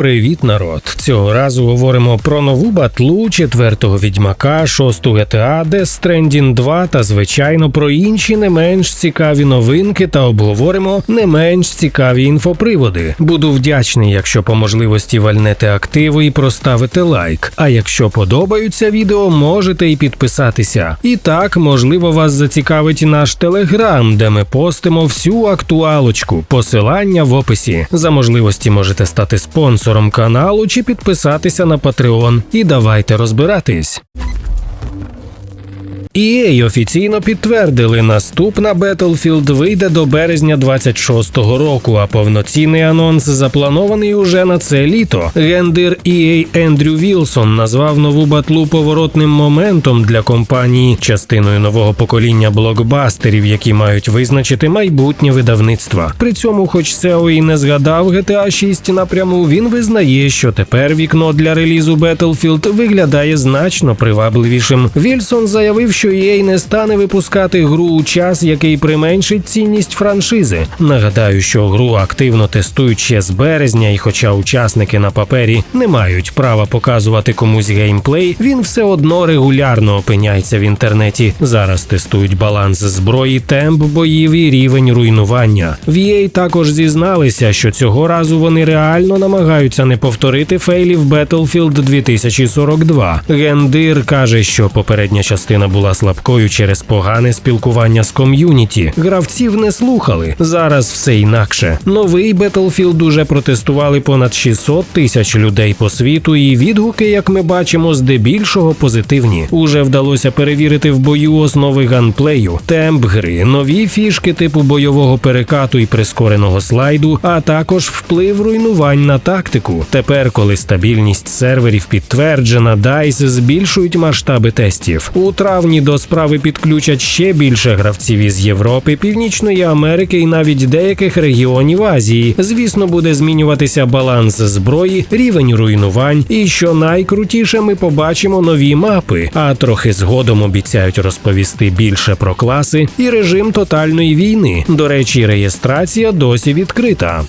Привіт, народ! Цього разу говоримо про нову батлу, четвертого відьмака, шосту GTA, Death Stranding 2 та звичайно про інші не менш цікаві новинки та обговоримо не менш цікаві інфоприводи. Буду вдячний, якщо по можливості вальнете активу і проставите лайк. А якщо подобаються відео, можете і підписатися. І так, можливо, вас зацікавить наш телеграм, де ми постимо всю актуалочку. Посилання в описі. За можливості можете стати спонсором каналу чи підписатися на Patreon. І давайте розбиратись. EA офіційно підтвердили, наступна Battlefield вийде до березня 26-го року, а повноцінний анонс запланований уже на це літо. Гендир EA Ендрю Вілсон назвав нову батлу поворотним моментом для компанії, частиною нового покоління блокбастерів, які мають визначити майбутнє видавництва. При цьому, хоч SEO і не згадав GTA 6 напряму, він визнає, що тепер вікно для релізу Battlefield виглядає значно привабливішим. Вільсон заявив, що EA не стане випускати гру у час, який применшить цінність франшизи. Нагадаю, що гру активно тестують ще з березня, і хоча учасники на папері не мають права показувати комусь геймплей, він все одно регулярно опиняється в інтернеті. Зараз тестують баланс зброї, темп боїв і рівень руйнування. В EA також зізналися, що цього разу вони реально намагаються не повторити фейлів Battlefield 2042. Гендир каже, що попередня частина була слабкою через погане спілкування з ком'юніті. Гравців не слухали. Зараз все інакше. Новий Battlefield уже протестували понад 600 тисяч людей по світу, і відгуки, як ми бачимо, здебільшого позитивні. Уже вдалося перевірити в бою основи ганплею, темп гри, нові фішки типу бойового перекату і прискореного слайду, а також вплив руйнувань на тактику. Тепер, коли стабільність серверів підтверджена, DICE збільшують масштаби тестів. У травні до справи підключать ще більше гравців із Європи, Північної Америки і навіть деяких регіонів Азії. Звісно, буде змінюватися баланс зброї, рівень руйнувань, і що найкрутіше, ми побачимо нові мапи. А трохи згодом обіцяють розповісти більше про класи і режим тотальної війни. До речі, реєстрація досі відкрита.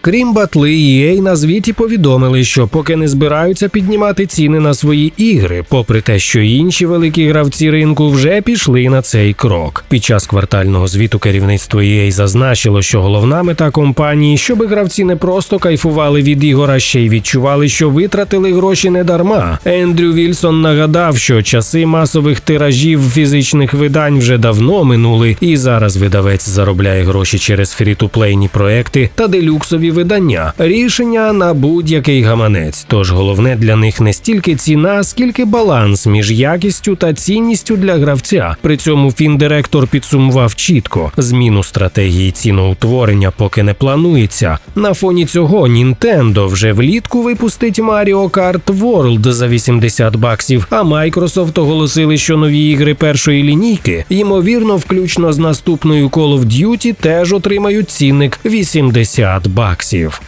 Крім батли, EA на звіті повідомили, що поки не збираються піднімати ціни на свої ігри, попри те, що інші великі гравці ринку вже пішли на цей крок. Під час квартального звіту керівництво EA зазначило, що головна мета компанії, щоб гравці не просто кайфували від ігор, а ще й відчували, що витратили гроші не дарма. Ендрю Вільсон нагадав, що часи масових тиражів фізичних видань вже давно минули, і зараз видавець заробляє гроші через фрі-ту-плейні проекти та делюксові видання, рішення на будь-який гаманець. Тож головне для них не стільки ціна, скільки баланс між якістю та цінністю для гравця. При цьому фіндиректор підсумував чітко зміну стратегії ціноутворення, поки не планується. На фоні цього Нінтендо вже влітку випустить Mario Kart World за 80 баксів. А Microsoft оголосили, що нові ігри першої лінійки, ймовірно, включно з наступною Call of Duty, теж отримають цінник 80 баксів таксів.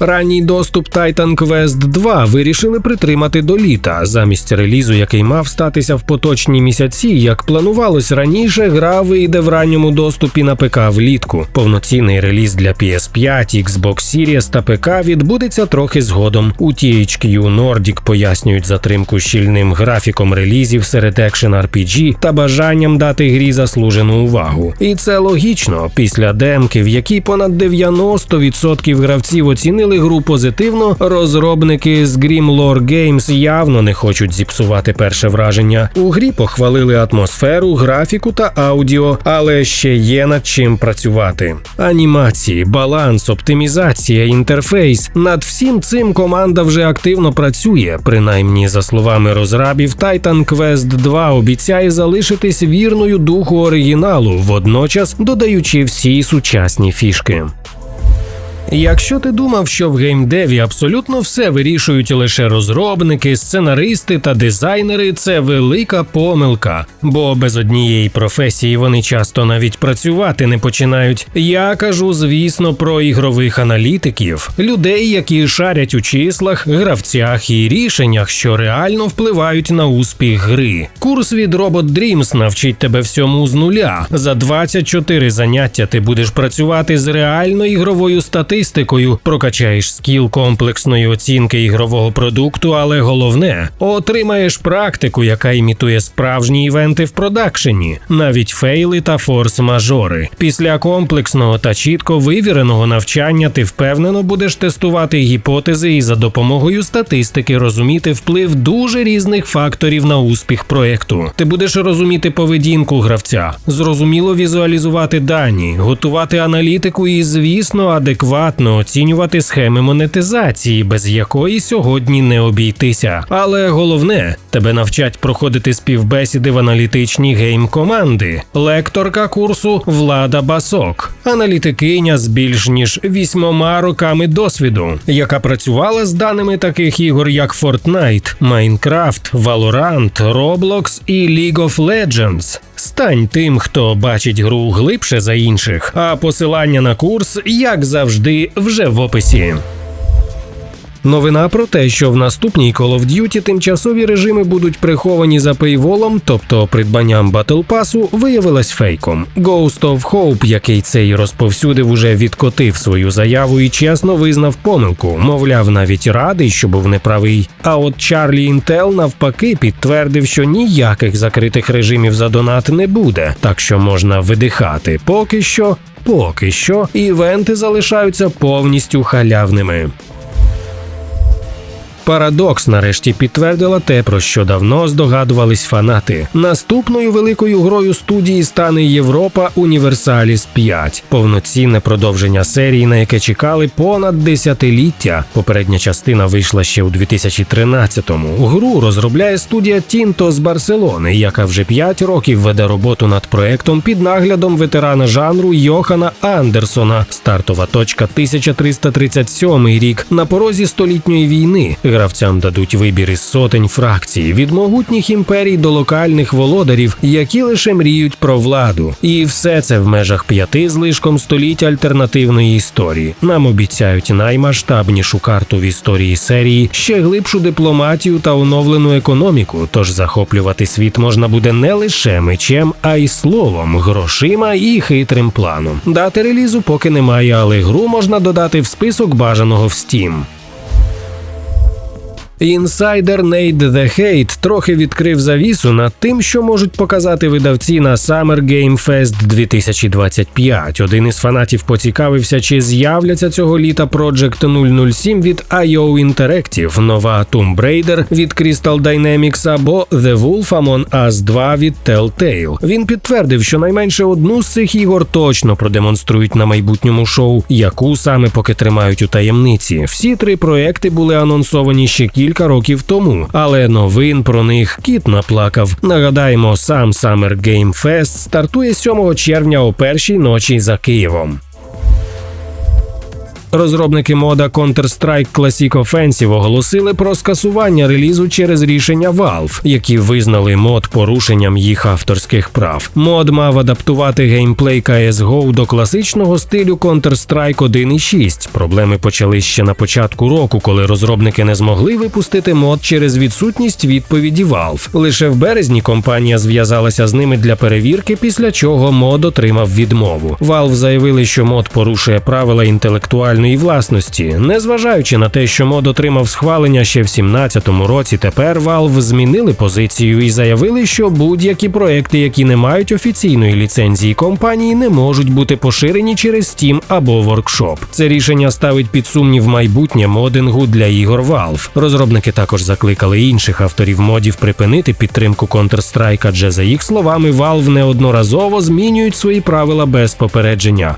Ранній доступ Titan Quest 2 вирішили притримати до літа замість релізу, який мав статися в поточні місяці. Як планувалось раніше, гра вийде в ранньому доступі на ПК влітку. Повноцінний реліз для PS5, Xbox Series та ПК відбудеться трохи згодом. У THQ Nordic пояснюють затримку щільним графіком релізів серед екшен RPG та бажанням дати грі заслужену увагу. І це логічно після демки, в якій понад 90% гравців оцінили гру позитивно, розробники з Grimlore Games явно не хочуть зіпсувати перше враження. У грі похвалили атмосферу, графіку та аудіо, але ще є над чим працювати. Анімації, баланс, оптимізація, інтерфейс. Над всім цим команда вже активно працює. Принаймні, за словами розрабів, Titan Quest 2 обіцяє залишитись вірною духу оригіналу, водночас додаючи всі сучасні фішки. Якщо ти думав, що в геймдеві абсолютно все вирішують лише розробники, сценаристи та дизайнери, це велика помилка, бо без однієї професії вони часто навіть працювати не починають. Я кажу, звісно, про ігрових аналітиків, людей, які шарять у числах, гравцях і рішеннях, що реально впливають на успіх гри. Курс від Robot Dreams навчить тебе всьому з нуля. За 24 заняття ти будеш працювати з реально ігровою статистикою, прокачаєш скіл комплексної оцінки ігрового продукту, але головне отримаєш практику, яка імітує справжні івенти в продакшені, навіть фейли та форс-мажори. Після комплексного та чітко вивіреного навчання ти впевнено будеш тестувати гіпотези і за допомогою статистики розуміти вплив дуже різних факторів на успіх проекту. Ти будеш розуміти поведінку гравця, зрозуміло візуалізувати дані, готувати аналітику і, звісно, адекватно оцінювати схеми монетизації, без якої сьогодні не обійтися. Але головне, тебе навчать проходити співбесіди в аналітичні гейм-команди. Лекторка курсу Влада Басок, аналітикиня з більш ніж вісьмома роками досвіду, яка працювала з даними таких ігор, як Fortnite, Minecraft, Valorant, Roblox і League of Legends. Стань тим, хто бачить гру глибше за інших. А посилання на курс, як завжди, вже в описі. Новина про те, що в наступній Call of Duty тимчасові режими будуть приховані за пейволом, тобто придбанням Battle Pass, виявилась фейком. Ghost of Hope, який цей розповсюдив, уже відкотив свою заяву і чесно визнав помилку. Мовляв, навіть радий, що був неправий. А от Чарлі Intel навпаки підтвердив, що ніяких закритих режимів за донат не буде, так що можна видихати. Поки що, поки що, івенти залишаються повністю халявними. Парадокс нарешті підтвердила те, про що давно здогадувались фанати. Наступною великою грою студії стане Європа Універсаліс 5, повноцінне продовження серії, на яке чекали понад десятиліття. Попередня частина вийшла ще у 2013-му. Гру розробляє студія Тінто з Барселони, яка вже 5 років веде роботу над проектом під наглядом ветерана жанру Йохана Андерсона. Стартова точка 1337 рік на порозі столітньої війни. Гравцям дадуть вибір із сотень фракцій від могутніх імперій до локальних володарів, які лише мріють про владу. І все це в межах п'яти злишком століть альтернативної історії. Нам обіцяють наймасштабнішу карту в історії серії, ще глибшу дипломатію та оновлену економіку. Тож захоплювати світ можна буде не лише мечем, а й словом, грошима і хитрим планом. Дати релізу поки немає, але гру можна додати в список бажаного в Steam. Інсайдер Нейт The Hate трохи відкрив завісу над тим, що можуть показати видавці на Summer Game Fest 2025. Один із фанатів поцікавився, чи з'являться цього літа Project 007 від IO Interactive, нова Tomb Raider від Crystal Dynamics або The Wolf Among Us 2 від Telltale. Він підтвердив, що найменше одну з цих ігор точно продемонструють на майбутньому шоу, яку саме поки тримають у таємниці. Всі три проекти були анонсовані ще кілька кілька років тому, але новин про них кіт наплакав. Нагадаємо, сам Summer Game Fest стартує 7 червня о першій ночі за Києвом. Розробники мода Counter-Strike Classic Offensive оголосили про скасування релізу через рішення Valve, які визнали мод порушенням їх авторських прав. Мод мав адаптувати геймплей CSGO до класичного стилю Counter-Strike 1.6. Проблеми почались ще на початку року, коли розробники не змогли випустити мод через відсутність відповіді Valve. Лише в березні компанія зв'язалася з ними для перевірки, після чого мод отримав відмову. Valve заявили, що мод порушує правила інтелектуальної власності, незважаючи на те, що мод отримав схвалення ще в 2017 році. Тепер Valve змінили позицію і заявили, що будь-які проекти, які не мають офіційної ліцензії компанії, не можуть бути поширені через Steam або Workshop. Це рішення ставить під сумнів майбутнє модингу для ігор Valve. Розробники також закликали інших авторів модів припинити підтримку Counter-Strike, адже за їх словами Valve неодноразово змінюють свої правила без попередження.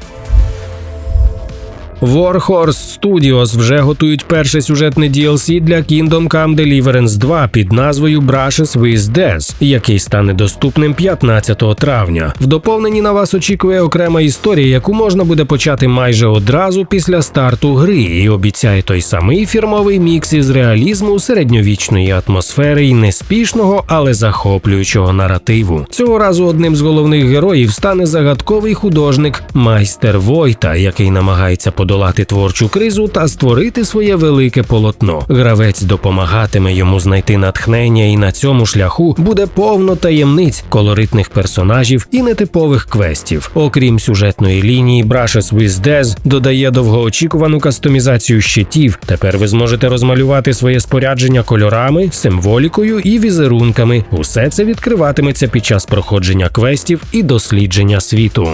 Warhorse Studios вже готують перше сюжетне DLC для Kingdom Come Deliverance 2 під назвою Brushes with Death, який стане доступним 15 травня. В доповненні на вас очікує окрема історія, яку можна буде почати майже одразу після старту гри, і обіцяє той самий фірмовий мікс із реалізму, середньовічної атмосфери і неспішного, але захоплюючого наративу. Цього разу одним з головних героїв стане загадковий художник майстер Войта, який намагається подолати творчу кризу та створити своє велике полотно. Гравець допомагатиме йому знайти натхнення, і на цьому шляху буде повно таємниць, колоритних персонажів і нетипових квестів. Окрім сюжетної лінії, Brushes with Death додає довгоочікувану кастомізацію щитів. Тепер ви зможете розмалювати своє спорядження кольорами, символікою і візерунками. Усе це відкриватиметься під час проходження квестів і дослідження світу.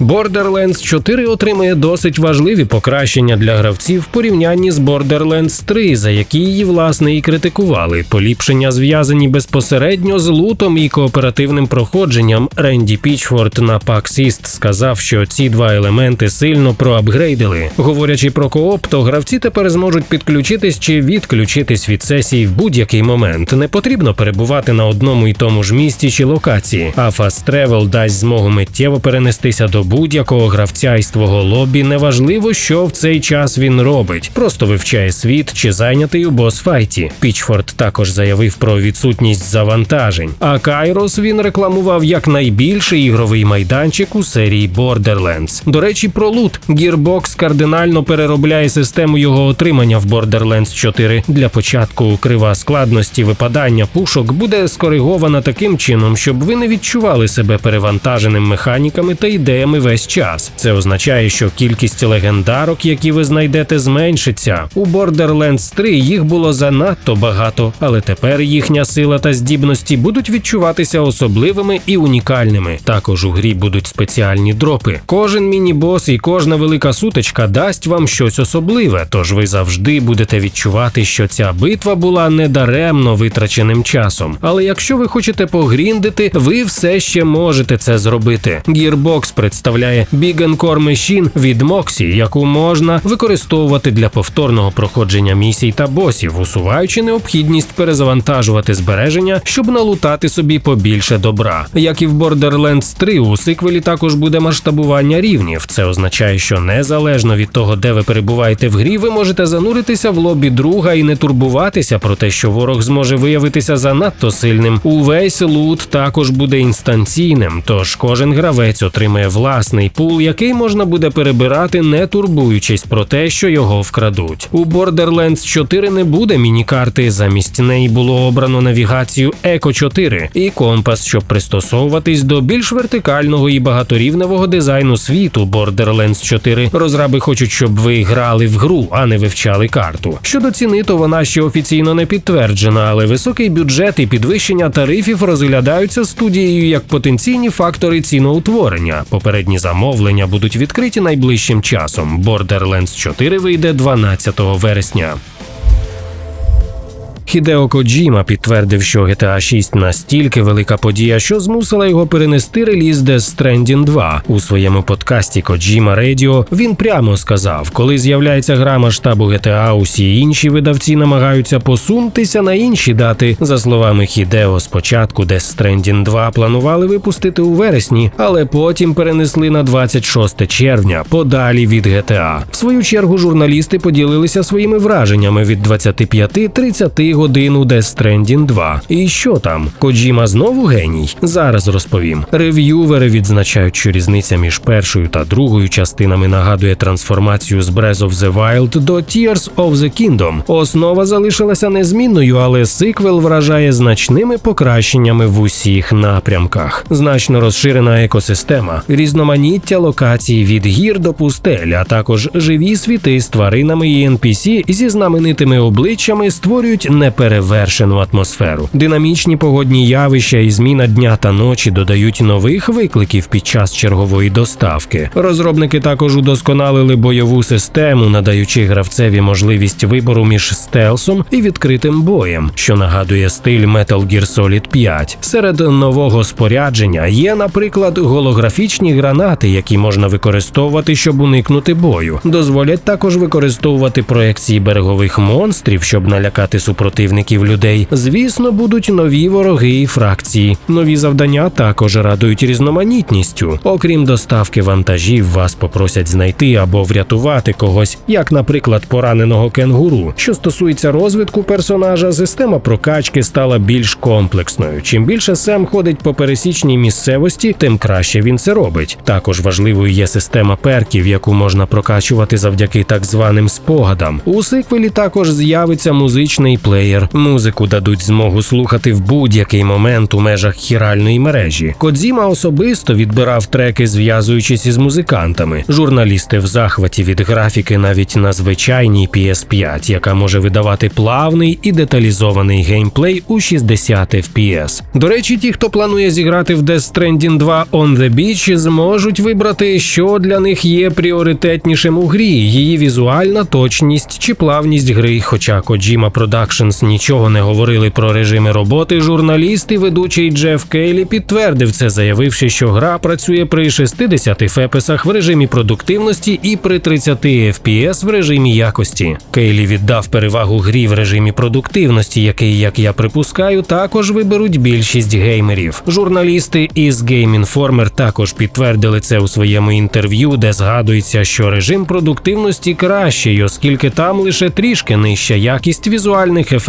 Borderlands 4 отримає досить важливі покращення для гравців в порівнянні з Borderlands 3, за які її власне і критикували. Поліпшення зв'язані безпосередньо з лутом і кооперативним проходженням. Ренді Пічфорд на PAX East сказав, що ці два елементи сильно проапгрейдили. Говорячи про кооп, то гравці тепер зможуть підключитись чи відключитись від сесії в будь-який момент. Не потрібно перебувати на одному і тому ж місці чи локації, а Fast Travel дасть змогу миттєво перенестися до будь-якого гравця із твого лобі, неважливо, що в цей час він робить, просто вивчає світ чи зайнятий у босфайті. Пічфорд також заявив про відсутність завантажень. А Кайрос він рекламував як найбільший ігровий майданчик у серії Borderlands. До речі, про лут Gearbox кардинально переробляє систему його отримання в Borderlands 4. Для початку крива складності випадання пушок буде скоригована таким чином, щоб ви не відчували себе перевантаженим механіками та ідеями весь час. Це означає, що кількість легендарок, які ви знайдете, зменшиться. У Borderlands 3 їх було занадто багато, але тепер їхня сила та здібності будуть відчуватися особливими і унікальними. Також у грі будуть спеціальні дропи. Кожен міні-бос і кожна велика сутичка дасть вам щось особливе, тож ви завжди будете відчувати, що ця битва була недаремно витраченим часом. Але якщо ви хочете погріндити, ви все ще можете це зробити. Gearbox представляє Big Core від Moxie, яку можна використовувати для повторного проходження місій та босів, усуваючи необхідність перезавантажувати збереження, щоб налутати собі побільше добра. Як і в Borderlands 3, у сиквелі також буде масштабування рівнів. Це означає, що незалежно від того, де ви перебуваєте в грі, ви можете зануритися в лобі друга і не турбуватися про те, що ворог зможе виявитися занадто сильним. Увесь лут також буде інстанційним, тож кожен гравець отримає власний пул, який можна буде перебирати, не турбуючись про те, що його вкрадуть. У Borderlands 4 не буде міні-карти, замість неї було обрано навігацію Eco 4 і компас, щоб пристосовуватись до більш вертикального і багаторівневого дизайну світу Borderlands 4. Розраби хочуть, щоб ви грали в гру, а не вивчали карту. Щодо ціни, то вона ще офіційно не підтверджена, але високий бюджет і підвищення тарифів розглядаються студією як потенційні фактори ціноутворення. Попередні замовлення будуть відкриті найближчим часом. Borderlands 4 вийде 12 вересня. Хідео Коджіма підтвердив, що GTA 6 настільки велика подія, що змусила його перенести реліз Death Stranding 2. У своєму подкасті Kojima Radio він прямо сказав, коли з'являється гра масштабу GTA, усі інші видавці намагаються посунутися на інші дати. За словами Хідео, спочатку Death Stranding 2 планували випустити у вересні, але потім перенесли на 26 червня, подалі від GTA. В свою чергу журналісти поділилися своїми враженнями від 25-30 годин у Death Stranding 2. І що там? Коджіма знову геній? Зараз розповім. Рев'ювери відзначають, що різниця між першою та другою частинами нагадує трансформацію з Breath of the Wild до Tears of the Kingdom. Основа залишилася незмінною, але сиквел вражає значними покращеннями в усіх напрямках. Значно розширена екосистема, різноманіття локацій від гір до пустель, а також живі світи з тваринами і NPC зі знаменитими обличчями створюють неперевершену атмосферу. Динамічні погодні явища і зміна дня та ночі додають нових викликів під час чергової доставки. Розробники також удосконалили бойову систему, надаючи гравцеві можливість вибору між стелсом і відкритим боєм, що нагадує стиль Metal Gear Solid 5. Серед нового спорядження є, наприклад, голографічні гранати, які можна використовувати, щоб уникнути бою. Дозволять також використовувати проекції берегових монстрів, щоб налякати супротивників людей. Звісно, будуть нові вороги і фракції. Нові завдання також радують різноманітністю. Окрім доставки вантажів, вас попросять знайти або врятувати когось, як, наприклад, пораненого кенгуру. Що стосується розвитку персонажа, система прокачки стала більш комплексною. Чим більше Сем ходить по пересічній місцевості, тим краще він це робить. Також важливою є система перків, яку можна прокачувати завдяки так званим спогадам. У сиквелі також з'явиться музичний плеєр. Музику дадуть змогу слухати в будь-який момент у межах хіральної мережі. Кодзіма особисто відбирав треки, зв'язуючись із музикантами. Журналісти в захваті від графіки навіть на звичайній PS5, яка може видавати плавний і деталізований геймплей у 60 FPS. До речі, ті, хто планує зіграти в Death Stranding 2 On the Beach, зможуть вибрати, що для них є пріоритетнішим у грі: її візуальна точність чи плавність гри. Хоча Kojima Productions нічого не говорили про режими роботи, журналіст і ведучий Джеф Кейлі підтвердив це, заявивши, що гра працює при 60 фепесах в режимі продуктивності і при 30 FPS в режимі якості. Кейлі віддав перевагу грі в режимі продуктивності, який, як я припускаю, також виберуть більшість геймерів. Журналісти із Game Informer також підтвердили це у своєму інтерв'ю, де згадується, що режим продуктивності кращий, оскільки там лише трішки нижча якість візуальних ефектів,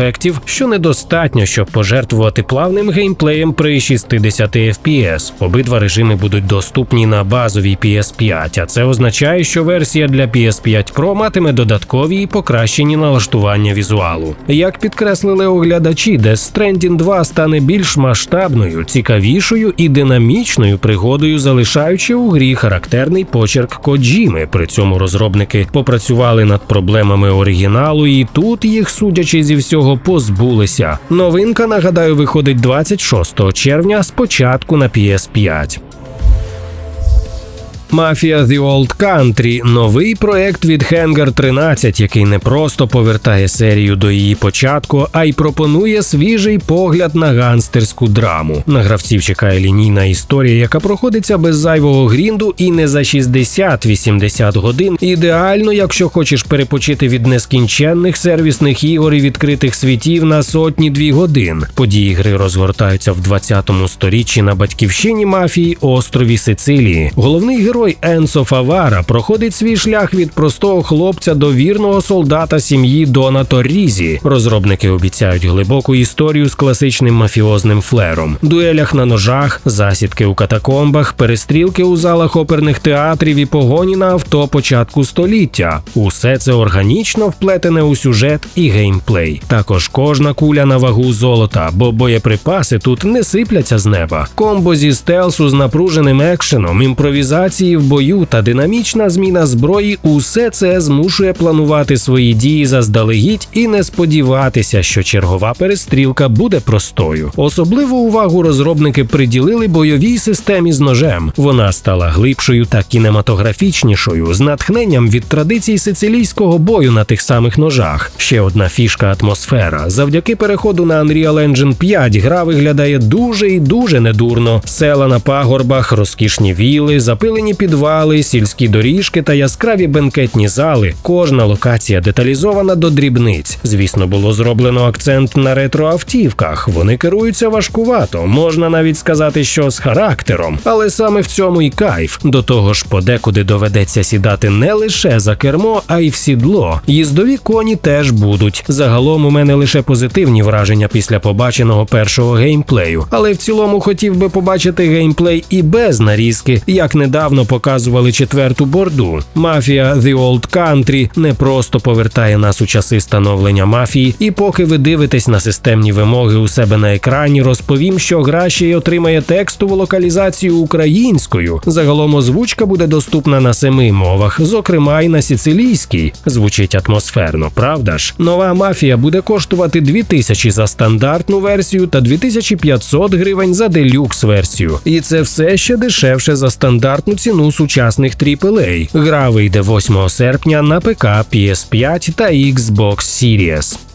що недостатньо, щоб пожертвувати плавним геймплеєм при 60 FPS. Обидва режими будуть доступні на базовій PS5, а це означає, що версія для PS5 Pro матиме додаткові і покращені налаштування візуалу. Як підкреслили оглядачі, Death Stranding 2 стане більш масштабною, цікавішою і динамічною пригодою, залишаючи у грі характерний почерк Коджіми. При цьому розробники попрацювали над проблемами оригіналу, і тут їх, судячи зі всього, позбулися. Новинка, нагадаю, виходить 26 червня спочатку на PS5. Mafia The Old Country – новий проект від Hangar 13, який не просто повертає серію до її початку, а й пропонує свіжий погляд на ганстерську драму. На гравців чекає лінійна історія, яка проходиться без зайвого грінду і не за 60-80 годин. Ідеально, якщо хочеш перепочити від нескінченних сервісних ігор і відкритих світів на сотні-дві годин. Події гри розгортаються в 20-му сторіччі на батьківщині мафії острові Сицилії. Головний герой Енсо Фавара проходить свій шлях від простого хлопця до вірного солдата сім'ї Дона Торрізі. Розробники обіцяють глибоку історію з класичним мафіозним флером, дуелях на ножах, засідки у катакомбах, перестрілки у залах оперних театрів і погоні на авто початку століття. Усе це органічно вплетене у сюжет і геймплей. Також кожна куля на вагу золота, бо боєприпаси тут не сипляться з неба. Комбо зі стелсу з напруженим екшеном, імпровізації в бою та динамічна зміна зброї усе це змушує планувати свої дії заздалегідь і не сподіватися, що чергова перестрілка буде простою. Особливу увагу розробники приділили бойовій системі з ножем. Вона стала глибшою та кінематографічнішою, з натхненням від традицій сицилійського бою на тих самих ножах. Ще одна фішка атмосфера. Завдяки переходу на Unreal Engine 5 гра виглядає дуже і дуже недурно. Села на пагорбах, розкішні віли, запилені підвали, сільські доріжки та яскраві бенкетні зали. Кожна локація деталізована до дрібниць. Звісно, було зроблено акцент на ретроавтівках. Вони керуються важкувато, можна навіть сказати, що з характером. Але саме в цьому і кайф. До того ж, подекуди доведеться сідати не лише за кермо, а й в сідло. Їздові коні теж будуть. Загалом у мене лише позитивні враження після побаченого першого геймплею. Але в цілому хотів би побачити геймплей і без нарізки, як недавно показували четверту борду. Мафія The Old Country не просто повертає нас у часи становлення мафії, і поки ви дивитесь на системні вимоги у себе на екрані, розповім, що гра ще й отримає текстову локалізацію українською. Загалом озвучка буде доступна на семи мовах, зокрема й на сицилійській. Звучить атмосферно, правда ж? Нова мафія буде коштувати 2000 за стандартну версію та 2500 гривень за делюкс версію. І це все ще дешевше за стандартну ціну сучасних AAA. Гра вийде 8 серпня на ПК, PS5 та Xbox Series.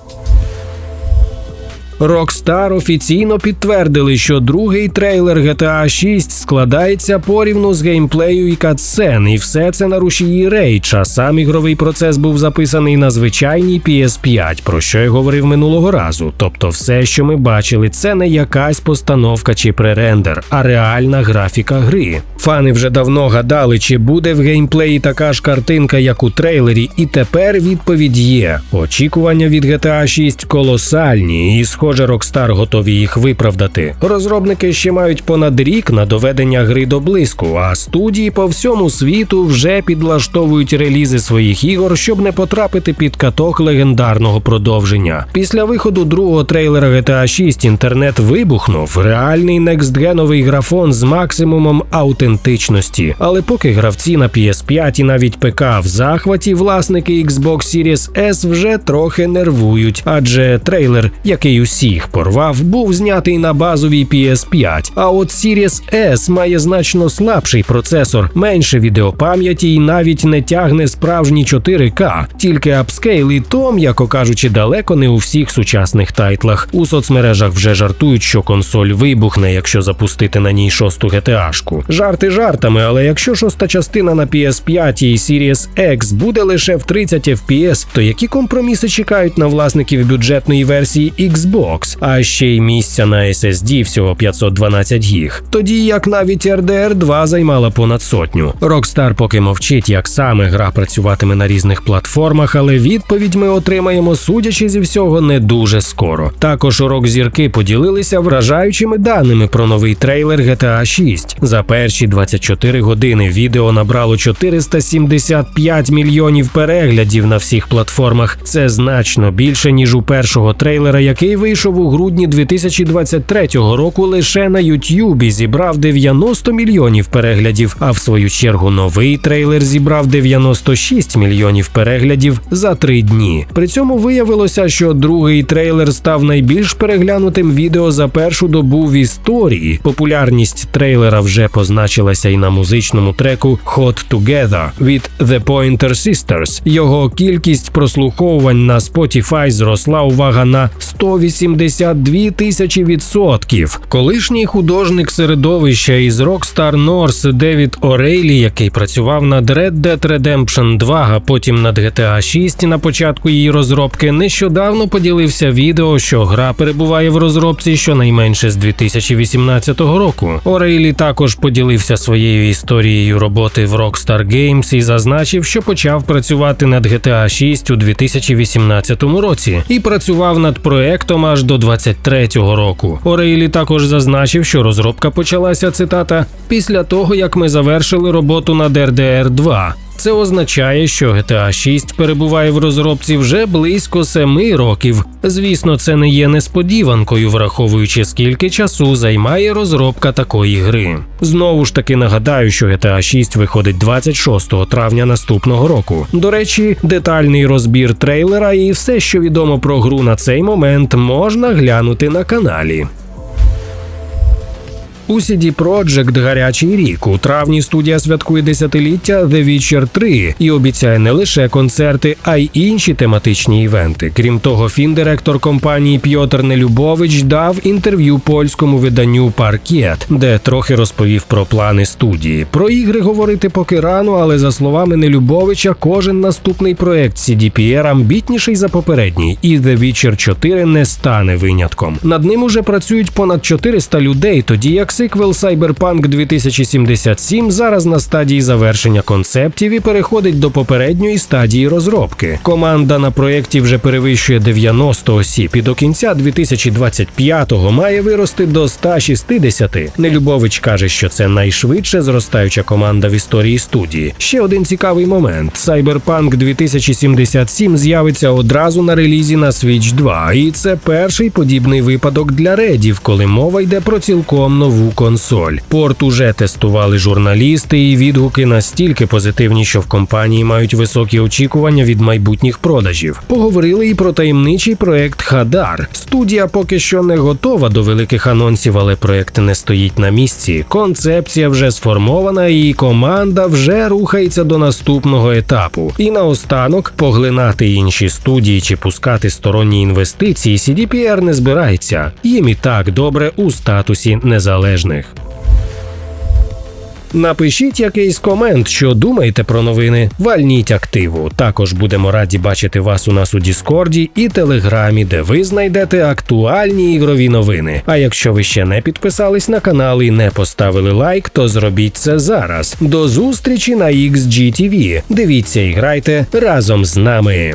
Rockstar офіційно підтвердили, що другий трейлер GTA 6 складається порівну з геймплею і катсцен, і все це на рушії а сам ігровий процес був записаний на звичайній PS5, про що я говорив минулого разу. Тобто, все, що ми бачили, це не якась постановка чи пререндер, а реальна графіка гри. Фани вже давно гадали, чи буде в геймплеї така ж картинка, як у трейлері, і тепер відповідь є. Очікування від GTA 6 колосальні, і схоже, Rockstar готові їх виправдати. Розробники ще мають понад рік на доведення гри до блиску, а студії по всьому світу вже підлаштовують релізи своїх ігор, щоб не потрапити під каток легендарного продовження. Після виходу другого трейлера GTA 6 інтернет вибухнув. Реальний некстгеновий графон з максимумом аутентичності. Але поки гравці на PS5 і навіть ПК в захваті, власники Xbox Series S вже трохи нервують, адже трейлер, який усіх порвав, був знятий на базовій PS5. А от Series S має значно слабший процесор, менше відеопам'яті і навіть не тягне справжні 4К, тільки апскейл і то, м'яко кажучи, далеко не у всіх сучасних тайтлах. У соцмережах вже жартують, що консоль вибухне, якщо запустити на ній шосту GTA-шку. Жарти жартами, але якщо шоста частина на PS5 і Series X буде лише в 30 FPS, то які компроміси чекають на власників бюджетної версії Xbox, а ще й місця на SSD всього 512 гіг. Тоді як навіть RDR 2 займала понад сотню. Rockstar поки мовчить, як саме гра працюватиме на різних платформах, але відповідь ми отримаємо, судячи зі всього, не дуже скоро. Також урок зірки поділилися вражаючими даними про новий трейлер GTA 6. За перші 24 години відео набрало 475 мільйонів переглядів на всіх платформах. Це значно більше ніж у першого трейлера, який вийшов у грудні 2023 року. Лише на Ютюбі зібрав 90 мільйонів переглядів. А в свою чергу новий трейлер зібрав 96 мільйонів переглядів за три дні. При цьому виявилося, що другий трейлер став найбільш переглянутим відео за першу добу в історії. Популярність трейлера вже позначилася і на музичному треку Hot Together від The Pointer Sisters. Його кількість прослуховувань на Spotify зросла увага на 182 тисячі відсотків. Колишній художник середовища із Rockstar North ДевідОрейлі, який працював над Red Dead Redemption 2, а потім над GTA 6 на початку її розробки, нещодавно поділився відео, що гра перебуває в розробці щонайменше з 2018 року.Орейлі також поділився своєю історією роботи в Rockstar Games і зазначив, що почав працювати над GTA 6 у 2018 році і працював над проектом аж до 23-го року.Орейлі також зазначив, що розробка почалася цитата після того, як ми завершили роботу над РДР 2. Це означає, що GTA 6 перебуває в розробці вже близько семи років. Звісно, це не є несподіванкою, враховуючи скільки часу займає розробка такої гри. Знову ж таки нагадаю, що GTA 6 виходить 26 травня наступного року. До речі, детальний розбір трейлера і все, що відомо про гру на цей момент, можна глянути на каналі. У CD Projekt гарячий рік. У травні студія святкує десятиліття The Witcher 3 і обіцяє не лише концерти, а й інші тематичні івенти. Крім того, фіндиректор компанії Пьотр Нелюбович дав інтерв'ю польському виданню Паркет, де трохи розповів про плани студії. Про ігри говорити поки рано, але за словами Нелюбовича, кожен наступний проект CDPR амбітніший за попередній, і The Witcher 4 не стане винятком. Над ним уже працюють понад 400 людей, тоді як сиквел Cyberpunk 2077 зараз на стадії завершення концептів і переходить до попередньої стадії розробки. Команда на проєкті вже перевищує 90 осіб і до кінця 2025-го має вирости до 160. Нелюбович каже, що це найшвидше зростаюча команда в історії студії. Ще один цікавий момент: Cyberpunk 2077 з'явиться одразу на релізі на Switch 2, і це перший подібний випадок для редів, коли мова йде про цілком нову консоль. Порт уже тестували журналісти, і відгуки настільки позитивні, що в компанії мають високі очікування від майбутніх продажів. Поговорили і про таємничий проект Хадар. Студія поки що не готова до великих анонсів, але проект не стоїть на місці. Концепція вже сформована, і команда вже рухається до наступного етапу. І наостанок поглинати інші студії чи пускати сторонні інвестиції CDPR не збирається. Їм і так добре у статусі незалежних. Напишіть якийсь комент, що думаєте про новини. Вальніть активу. Також будемо раді бачити вас у нас у Діскорді і Телеграмі, де ви знайдете актуальні ігрові новини. А якщо ви ще не підписались на канал і не поставили лайк, то зробіть це зараз. До зустрічі на XGTV. Дивіться і грайте разом з нами.